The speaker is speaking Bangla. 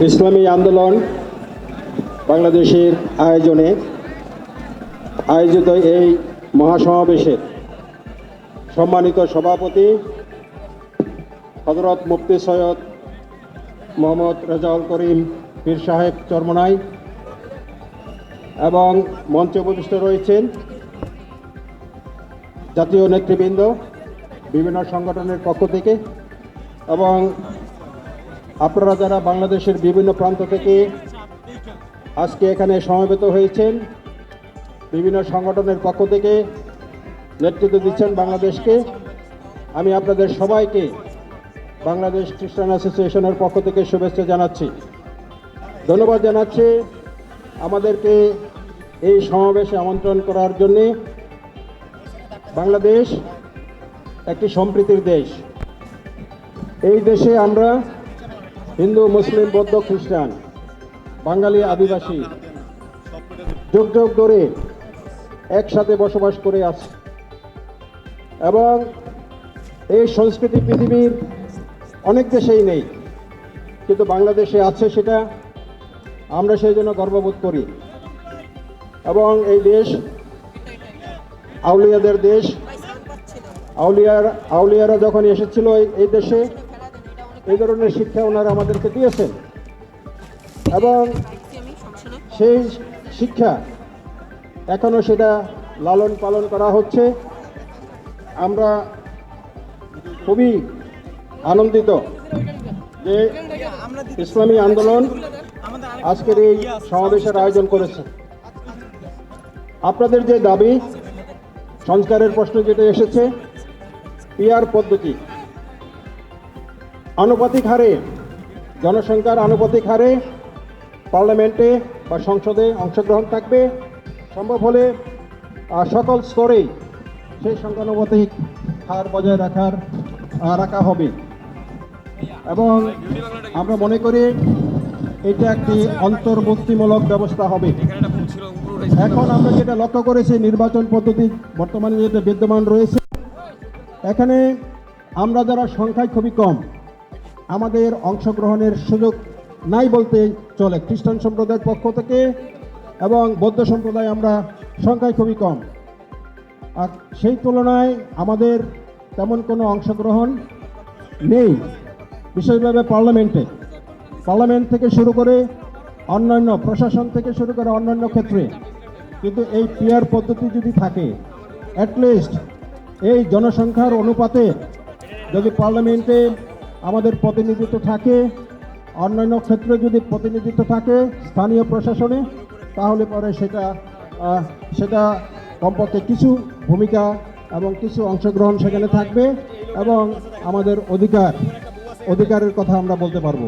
ইসলামী আন্দোলন বাংলাদেশের আয়োজনে আয়োজিত এই মহাসমাবেশে সম্মানিত সভাপতি হজরত মুফতি সৈয়দ মোহাম্মদ রেজাউল করিম পীর সাহেব চরমনাই এবং মঞ্চে উপবিষ্ট রয়েছেন জাতীয় নেতৃবৃন্দ, বিভিন্ন সংগঠনের পক্ষ থেকে এবং আপনারা যারা বাংলাদেশের বিভিন্ন প্রান্ত থেকে আজকে এখানে সমবেত হয়েছেন, বিভিন্ন সংগঠনের পক্ষ থেকে নেতৃত্ব দিচ্ছেন বাংলাদেশকে, আমি আপনাদের সবাইকে বাংলাদেশ খ্রিস্টান অ্যাসোসিয়েশনের পক্ষ থেকে শুভেচ্ছা জানাচ্ছি। ধন্যবাদ জানাচ্ছি আমাদেরকে এই সমাবেশে আমন্ত্রণ করার জন্যে। বাংলাদেশ একটি সম্প্রীতির দেশ। এই দেশে আমরা হিন্দু, মুসলিম, বৌদ্ধ, খ্রিস্টান, বাঙালি, আদিবাসী, যুগ যুগ ধরে একসাথে বসবাস করে আছে। এবং এই সংস্কৃতি পৃথিবীর অনেক দেশেই নেই, কিন্তু বাংলাদেশে আছে সেটা। আমরা সেই জন্য গর্ববোধ করি। এবং এই দেশ আউলিয়াদের দেশ। আউলিয়ার, আউলিয়ারা যখন এসেছিল এই- দেশে এই ধরনের শিক্ষা ওনারা আমাদেরকে দিয়েছেন। এবং সেই শিক্ষা এখনও সেটা লালন পালন করা হচ্ছে। আমরা খুবই আনন্দিত যে ইসলামী আন্দোলন আজকের এই সমাবেশের আয়োজন করেছে। আপনাদের যে দাবি, সংস্কারের প্রশ্ন যেটা এসেছে পিয়ার পদ্ধতি। আনুপাতিক হারে, জনসংখ্যার আনুপাতিক হারে পার্লামেন্টে বা সংসদে অংশগ্রহণ থাকবে। সম্ভব হলে সকল স্তরেই সেই সংখ্যানুপাতিক হার বজায় রাখার রাখা হবে। এবং আমরা মনে করি এটা একটি অন্তর্বর্তীমূলক ব্যবস্থা হবে। এখন আমরা যেটা লক্ষ্য করেছি, নির্বাচন পদ্ধতি বর্তমানে যেটা বিদ্যমান রয়েছে, এখানে আমরা যারা সংখ্যায় খুবই কম আমাদের অংশগ্রহণের সুযোগ নাই বলতে চলে। খ্রিস্টান সম্প্রদায়ের পক্ষ থেকে এবং বৌদ্ধ সম্প্রদায় আমরা সংখ্যায় খুবই কম। আর সেই তুলনায় আমাদের তেমন কোনো অংশগ্রহণ নেই, বিশেষভাবে পার্লামেন্টে। পার্লামেন্ট থেকে শুরু করে অন্যান্য, প্রশাসন থেকে শুরু করে অন্যান্য ক্ষেত্রে। কিন্তু এই পিয়ার পদ্ধতি যদি থাকে অ্যাটলিস্ট এই জনসংখ্যার অনুপাতে যদি পার্লামেন্টে আমাদের প্রতিনিধিত্ব থাকে, অন্যান্য ক্ষেত্রে যদি প্রতিনিধিত্ব থাকে স্থানীয় প্রশাসনে, তাহলে পরে সেটা সেটা কমপক্ষে কিছু ভূমিকা এবং কিছু অংশগ্রহণ সেখানে থাকবে এবং আমাদের অধিকার, অধিকারের কথা আমরা বলতে পারব।